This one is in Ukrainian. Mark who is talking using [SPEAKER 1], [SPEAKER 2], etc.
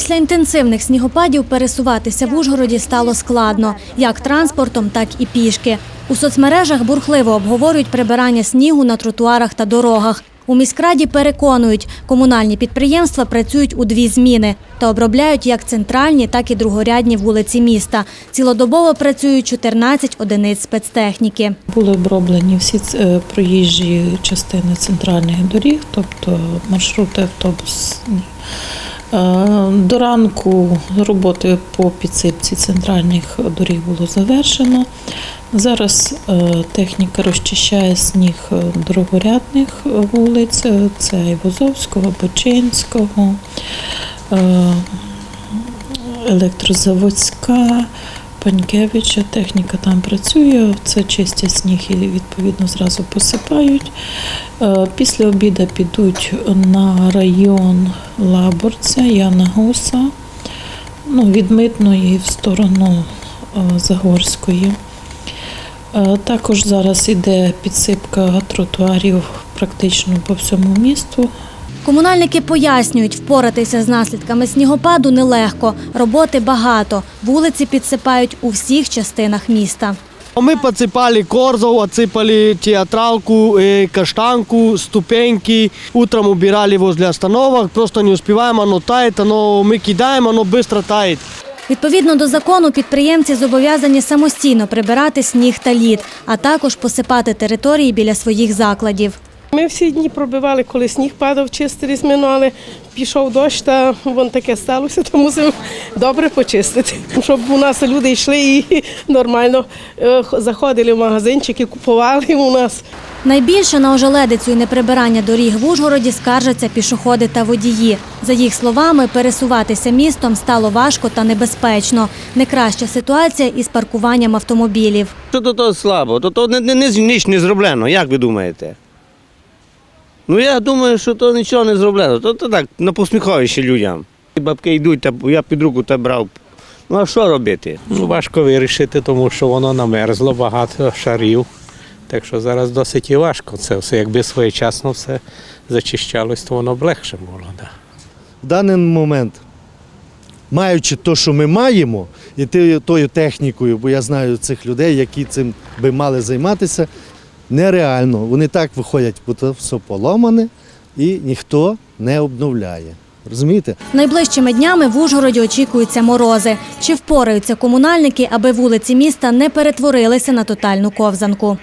[SPEAKER 1] Після інтенсивних снігопадів пересуватися в Ужгороді стало складно, як транспортом, так і пішки. У соцмережах бурхливо обговорюють прибирання снігу на тротуарах та дорогах. У міськраді переконують, комунальні підприємства працюють у дві зміни та обробляють як центральні, так і другорядні вулиці міста. Цілодобово працюють 14 одиниць спецтехніки.
[SPEAKER 2] Були оброблені всі е, проїжджі частини центральних доріг, тобто маршрути автобусні. Е, До ранку роботи по підсипці центральних доріг було завершено. Зараз е, техніка розчищає сніг е, дорогорядних е, вулиць, це Айвазовського, Бочинського, е, електрозаводська, Панькевича. Техніка там працює, це чистять сніг і відповідно зразу посипають. Після обіду підуть на район Лаборця, Яна Гуса, ну, від Митної в сторону е, Загорської. Е, Також зараз іде підсипка тротуарів практично по всьому місту.
[SPEAKER 1] Комунальники пояснюють, впоратися з наслідками снігопаду нелегко. Роботи багато. Вулиці підсипають у всіх частинах міста.
[SPEAKER 3] Мы подсыпали корзов, отсыпали театралку, э, каштанку, ступеньки. Утром убирали возле остановок. Просто не успеваем, оно тает, оно мы кидаем, оно быстро тает.
[SPEAKER 1] Відповідно до закону, підприємці зобов'язані самостійно прибирати сніг та лід, а також посипати території біля своїх закладів.
[SPEAKER 4] Ми всі дні пробивали, коли сніг падав, чистили зміну, але пішов дощ, та вон таке сталося, то мусимо добре почистити. Щоб у нас люди йшли і нормально е, заходили в магазинчики, купували у нас.
[SPEAKER 1] Найбільше на ожеледицю і неприбирання доріг в Ужгороді скаржаться пішоходи та водії. За їх словами, пересуватися містом стало важко та небезпечно. Не краща ситуація із паркуванням автомобілів.
[SPEAKER 5] Що то, то слабо, то, то не, не, не, ніч не зроблено, як ви думаєте? Ну я думаю, що то нічого не зроблено. То, то так, на посміховище людям. Бабки йдуть, та я під руку та брав. Ну а що робити?
[SPEAKER 6] Ну, важко вирішити, тому що воно намерзло, багато шарів. Так що зараз досить і важко це все. Якби своєчасно все зачищалось, то воно б легше було. Да.
[SPEAKER 7] в даний момент, маючи те, що ми маємо, і тою технікою, бо я знаю цих людей, які цим би мали займатися, нереально. Вони так виходять, бо все поломане і ніхто не обновляє. Розумієте?
[SPEAKER 1] Найближчими днями в Ужгороді очікуються морози. Чи впораються комунальники, аби вулиці міста не перетворилися на тотальну ковзанку?